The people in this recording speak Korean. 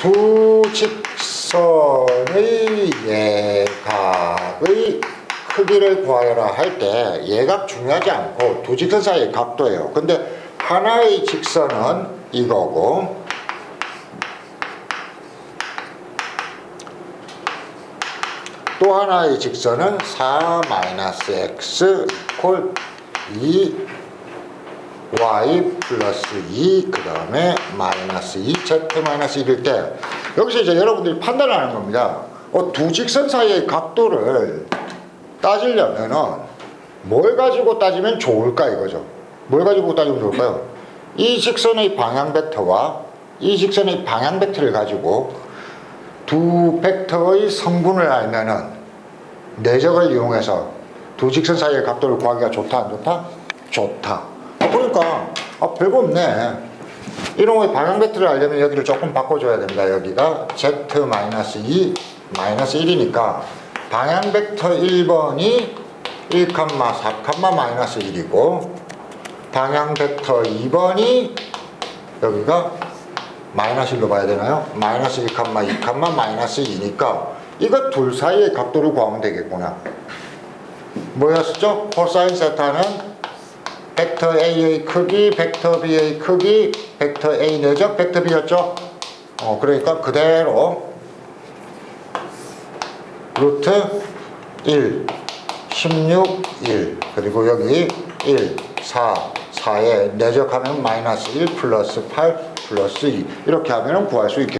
두 직선의 예각의 크기를 구하여라 할 때 예각 중요하지 않고 두 직선 사이의 각도예요. 근데 하나의 직선은 이거고 또 하나의 직선은 4-x 콜2 y 플러스 2 그 다음에 마이너스 2 z 마이너스 1일 때 여기서 이제 여러분들이 판단하는 겁니다. 어, 두 직선 사이의 각도를 따지려면은 뭘 가지고 따지면 좋을까 이거죠. 뭘 가지고 따지면 좋을까요? 이 직선의 방향 벡터와 이 직선의 방향 벡터를 가지고 두 벡터의 성분을 알면은 내적을 이용해서 두 직선 사이의 각도를 구하기가 좋다 안 좋다? 좋다. 아, 그러니까 아, 별거 없네. 이런 거의 방향 벡터를 알려면 여기를 조금 바꿔줘야 됩니다. 여기가 z 마이너스 2 마이너스 1이니까 방향 벡터 1번이 1, 4, 마이너스 1이고 방향 벡터 2번이 여기가 마이너스 1로 봐야 되나요? 마이너스 1, 2, 마이너스 2니까 이거 둘 사이의 각도를 구하면 되겠구나. 뭐였었죠? 코사인 세타는 벡터 A의 크기, 벡터 B의 크기, 벡터 A 내적 벡터 B였죠? 어, 그러니까 그대로 루트 1, 16, 1 그리고 여기 1, 4, 4에 내적하면 마이너스 1 플러스 8 플러스 2 이렇게 하면 구할 수 있겠죠.